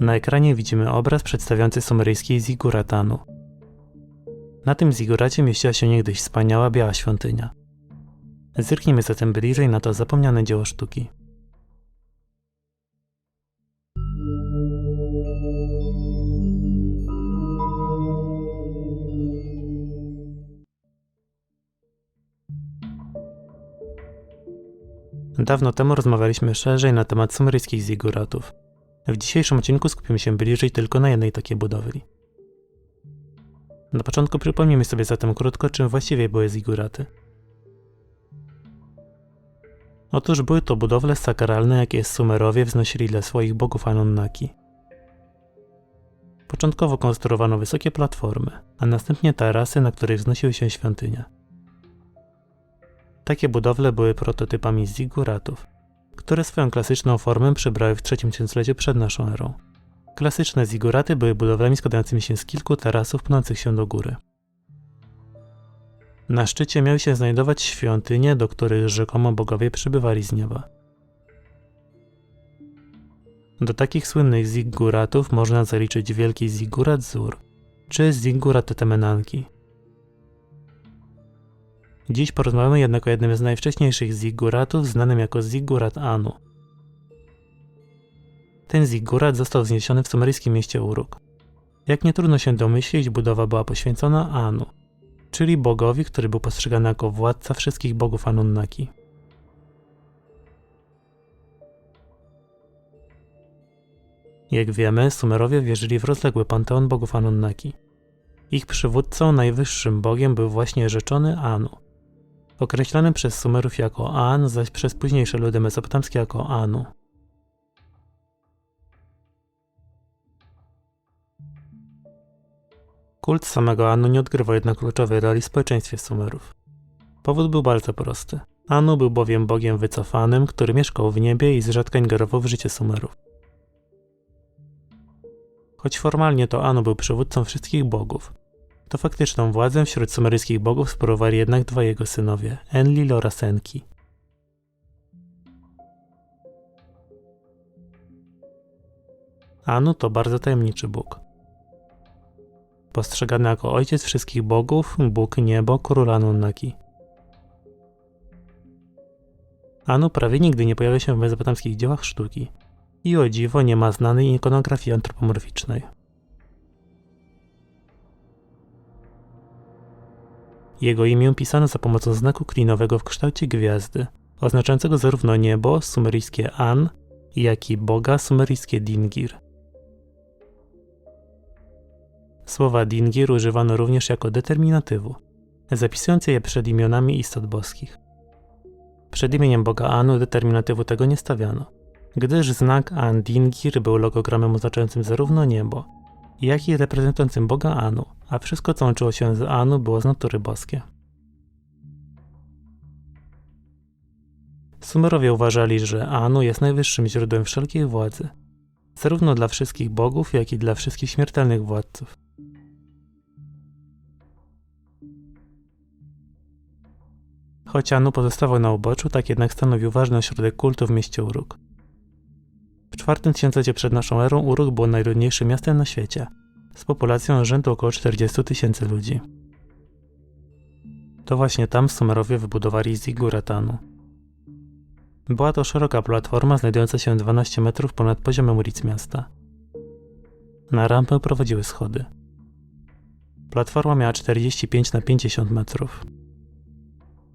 Na ekranie widzimy obraz przedstawiający sumeryjski zigurat Anu. Na tym ziguracie mieściła się niegdyś wspaniała biała świątynia. Zerknijmy zatem bliżej na to zapomniane dzieło sztuki. Dawno temu rozmawialiśmy szerzej na temat sumeryjskich ziguratów. W dzisiejszym odcinku skupimy się bliżej tylko na jednej takiej budowli. Na początku przypomnijmy sobie zatem krótko, czym właściwie były ziguraty. Otóż były to budowle sakralne, jakie Sumerowie wznosili dla swoich bogów Anunnaki. Początkowo konstruowano wysokie platformy, a następnie tarasy, na których wznosiły się świątynie. Takie budowle były prototypami ziguratów, które swoją klasyczną formę przybrały w trzecim tysiącleciu przed naszą erą. Klasyczne ziguraty były budowlami składającymi się z kilku tarasów pnących się do góry. Na szczycie miały się znajdować świątynie, do których rzekomo bogowie przybywali z nieba. Do takich słynnych ziguratów można zaliczyć wielki zigurat Zur, czy zigurat Temenanki. Dziś porozmawiamy jednak o jednym z najwcześniejszych ziguratów, znanym jako zigurat Anu. Ten zigurat został wzniesiony w sumeryjskim mieście Uruk. Jak nie trudno się domyślić, budowa była poświęcona Anu, czyli bogowi, który był postrzegany jako władca wszystkich bogów Anunnaki. Jak wiemy, Sumerowie wierzyli w rozległy panteon bogów Anunnaki. Ich przywódcą, najwyższym bogiem był właśnie rzeczony Anu, określany przez Sumerów jako An, zaś przez późniejsze ludy mesopotamskie jako Anu. Kult samego Anu nie odgrywał jednak kluczowej roli w społeczeństwie Sumerów. Powód był bardzo prosty. Anu był bowiem bogiem wycofanym, który mieszkał w niebie i zrzadka ingerował w życie Sumerów. Choć formalnie to Anu był przywódcą wszystkich bogów, to faktyczną władzę wśród sumeryjskich bogów sprawowali jednak dwa jego synowie, Enlil oraz Enki. Anu to bardzo tajemniczy bóg. Postrzegany jako ojciec wszystkich bogów, bóg niebo, król Anunnaki. Anu prawie nigdy nie pojawia się w mezopotamskich dziełach sztuki i o dziwo nie ma znanej ikonografii antropomorficznej. Jego imię pisano za pomocą znaku klinowego w kształcie gwiazdy, oznaczającego zarówno niebo, sumeryjskie An, jak i boga, sumeryjskie Dingir. Słowa Dingir używano również jako determinatywu, zapisując je przed imionami istot boskich. Przed imieniem boga Anu determinatywu tego nie stawiano, gdyż znak An Dingir był logogramem oznaczającym zarówno niebo, jak i reprezentującym boga Anu, a wszystko co łączyło się z Anu było z natury boskie. Sumerowie uważali, że Anu jest najwyższym źródłem wszelkiej władzy, zarówno dla wszystkich bogów, jak i dla wszystkich śmiertelnych władców. Choć Anu pozostawał na uboczu, tak jednak stanowił ważny ośrodek kultu w mieście Uruk. W czwartym tysiącleciu przed naszą erą Uruk było najludniejszym miastem na świecie, z populacją rzędu około 40 tysięcy ludzi. To właśnie tam Sumerowie wybudowali Ziguratanu. Była to szeroka platforma znajdująca się 12 metrów ponad poziomem ulic miasta. Na rampę prowadziły schody. Platforma miała 45 na 50 metrów.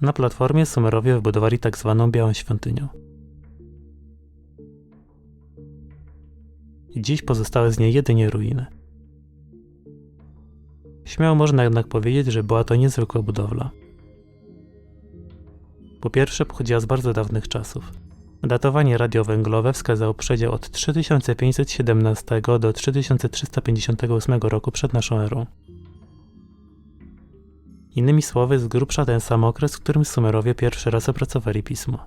Na platformie Sumerowie wybudowali tak zwaną Białą Świątynię. Dziś pozostały z niej jedynie ruiny. Śmiało można jednak powiedzieć, że była to niezwykła budowla. Po pierwsze, pochodziła z bardzo dawnych czasów. Datowanie radiowęglowe wskazało przedział od 3517 do 3358 roku przed naszą erą. Innymi słowy, z grubsza ten sam okres, w którym Sumerowie pierwszy raz opracowali pismo.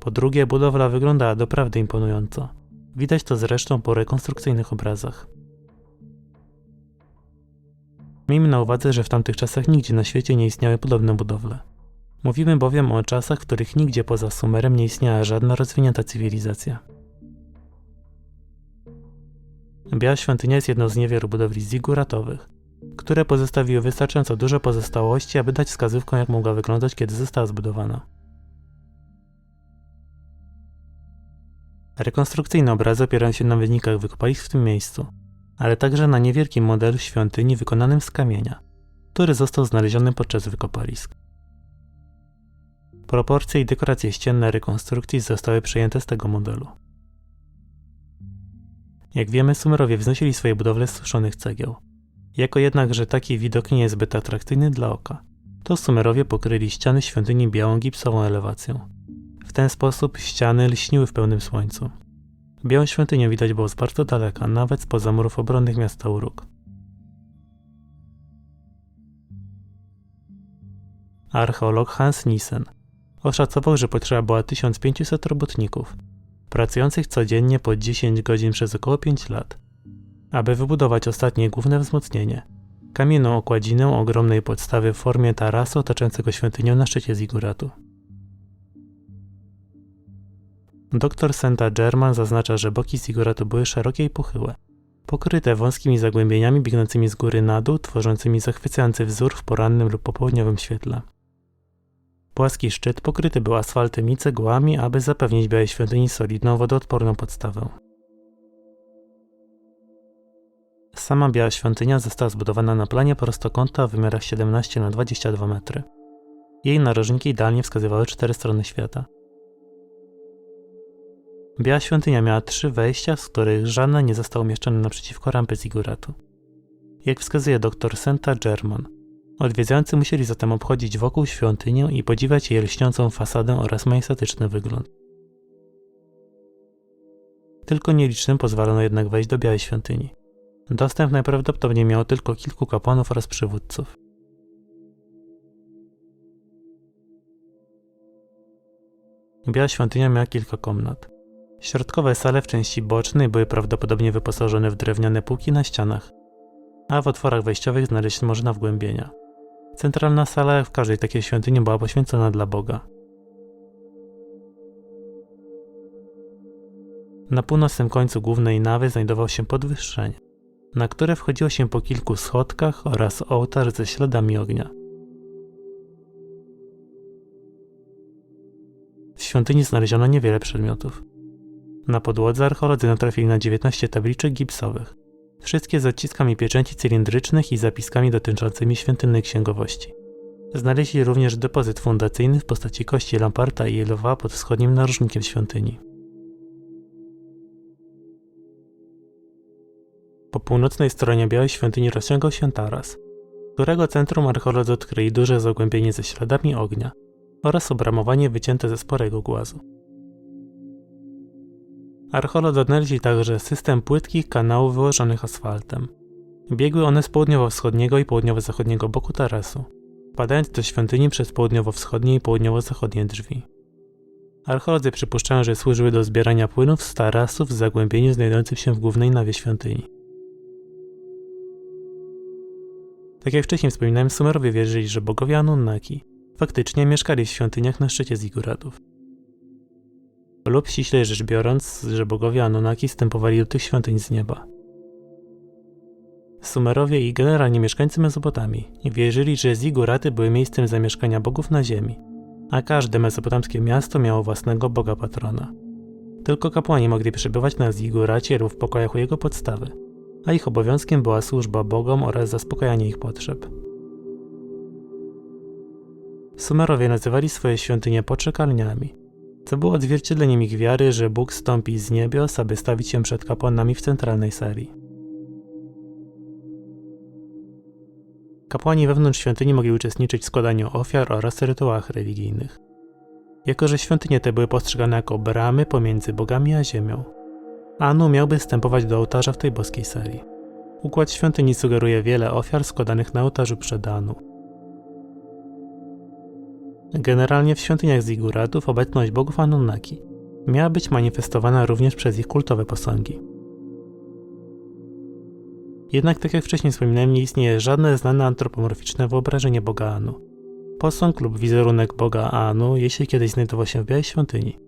Po drugie, budowla wyglądała doprawdy imponująco. Widać to zresztą po rekonstrukcyjnych obrazach. Miejmy na uwadze, że w tamtych czasach nigdzie na świecie nie istniały podobne budowle. Mówimy bowiem o czasach, w których nigdzie poza Sumerem nie istniała żadna rozwinięta cywilizacja. Biała Świątynia jest jedną z niewielu budowli ziguratowych, które pozostawiły wystarczająco dużo pozostałości, aby dać wskazówką, jak mogła wyglądać, kiedy została zbudowana. Rekonstrukcyjne obrazy opierają się na wynikach wykopalisk w tym miejscu, ale także na niewielkim modelu świątyni wykonanym z kamienia, który został znaleziony podczas wykopalisk. Proporcje i dekoracje ścienne rekonstrukcji zostały przejęte z tego modelu. Jak wiemy, Sumerowie wznosili swoje budowle z suszonych cegieł. Jako jednak, że taki widok nie jest zbyt atrakcyjny dla oka, to Sumerowie pokryli ściany świątyni białą gipsową elewacją. W ten sposób ściany lśniły w pełnym słońcu. Białą świątynię widać było z bardzo daleka, nawet spoza murów obronnych miasta Uruk. Archeolog Hans Nissen oszacował, że potrzeba była 1500 robotników, pracujących codziennie po 10 godzin przez około 5 lat, aby wybudować ostatnie główne wzmocnienie kamienną okładzinę ogromnej podstawy w formie tarasu otaczającego świątynię na szczycie ziguratu. Dr Senta German zaznacza, że boki ziguratu były szerokie i pochyłe, pokryte wąskimi zagłębieniami biegnącymi z góry na dół, tworzącymi zachwycający wzór w porannym lub popołudniowym świetle. Płaski szczyt pokryty był asfaltem i cegłami, aby zapewnić Białej Świątyni solidną, wodoodporną podstawę. Sama Biała Świątynia została zbudowana na planie prostokąta o wymiarach 17 na 22 metry. Jej narożniki idealnie wskazywały cztery strony świata. Biała Świątynia miała trzy wejścia, z których żadne nie zostało umieszczone naprzeciwko rampy ziguratu. Jak wskazuje dr Senta German, odwiedzający musieli zatem obchodzić wokół świątynię i podziwiać jej lśniącą fasadę oraz majestatyczny wygląd. Tylko nielicznym pozwalono jednak wejść do Białej Świątyni. Dostęp najprawdopodobniej miało tylko kilku kapłanów oraz przywódców. Biała Świątynia miała kilka komnat. Środkowe sale w części bocznej były prawdopodobnie wyposażone w drewniane półki na ścianach, a w otworach wejściowych znaleźć można wgłębienia. Centralna sala, w każdej takiej świątyni, była poświęcona dla Boga. Na północnym końcu głównej nawy znajdował się podwyższenie, na które wchodziło się po kilku schodkach oraz ołtarz ze śladami ognia. W świątyni znaleziono niewiele przedmiotów. Na podłodze archeolodzy natrafili na 19 tabliczek gipsowych, wszystkie z odciskami pieczęci cylindrycznych i zapiskami dotyczącymi świątynnej księgowości. Znaleźli również depozyt fundacyjny w postaci kości Lamparta i Lwa pod wschodnim narożnikiem świątyni. Po północnej stronie Białej Świątyni rozciągał się taras, którego centrum archeolodzy odkryli duże zagłębienie ze śladami ognia oraz obramowanie wycięte ze sporego głazu. Archeolodzy odnaleźli także system płytkich kanałów wyłożonych asfaltem. Biegły one z południowo-wschodniego i południowo-zachodniego boku tarasu, wpadając do świątyni przez południowo-wschodnie i południowo-zachodnie drzwi. Archeolodzy przypuszczają, że służyły do zbierania płynów z tarasów w zagłębieniu znajdującym się w głównej nawie świątyni. Tak jak wcześniej wspominałem, Sumerowie wierzyli, że bogowie Anunnaki faktycznie mieszkali w świątyniach na szczycie ziguratów lub ściślej rzecz biorąc, że bogowie Anunnaki stępowali do tych świątyń z nieba. Sumerowie i generalnie mieszkańcy Mezopotamii wierzyli, że ziguraty były miejscem zamieszkania bogów na ziemi, a każde mezopotamskie miasto miało własnego boga patrona. Tylko kapłani mogli przebywać na ziguracie lub w pokojach u jego podstawy, a ich obowiązkiem była służba bogom oraz zaspokajanie ich potrzeb. Sumerowie nazywali swoje świątynie poczekalniami – co było odzwierciedleniem ich wiary, że Bóg stąpi z niebios, aby stawić się przed kapłanami w centralnej sali. Kapłani wewnątrz świątyni mogli uczestniczyć w składaniu ofiar oraz rytuałach religijnych. Jako, że świątynie te były postrzegane jako bramy pomiędzy bogami a ziemią, Anu miałby wstępować do ołtarza w tej boskiej sali. Układ świątyni sugeruje wiele ofiar składanych na ołtarzu przed Anu. Generalnie w świątyniach ziguratów obecność bogów Anunnaki miała być manifestowana również przez ich kultowe posągi. Jednak tak jak wcześniej wspominałem, nie istnieje żadne znane antropomorficzne wyobrażenie boga Anu. Posąg lub wizerunek boga Anu, jeśli kiedyś znajdował się w Białej Świątyni,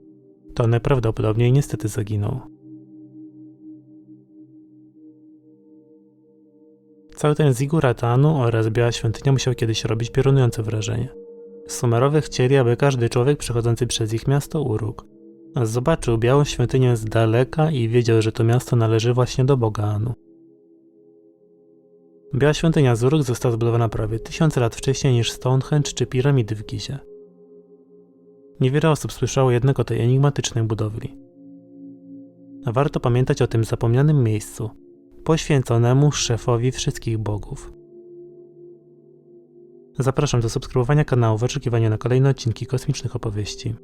to najprawdopodobniej niestety zaginął. Cały ten zigurat Anu oraz Biała Świątynia musiał kiedyś robić piorunujące wrażenie. Sumerowie chcieli, aby każdy człowiek przechodzący przez ich miasto urógł. Zobaczył Białą Świątynię z daleka i wiedział, że to miasto należy właśnie do Boga Anu. Biała Świątynia z Uruk została zbudowana prawie tysiące lat wcześniej niż Stonehenge czy piramidy w Gizie. Niewiele osób słyszało jednak o tej enigmatycznej budowli. Warto pamiętać o tym zapomnianym miejscu, poświęconemu szefowi wszystkich bogów. Zapraszam do subskrybowania kanału w oczekiwaniu na kolejne odcinki kosmicznych opowieści.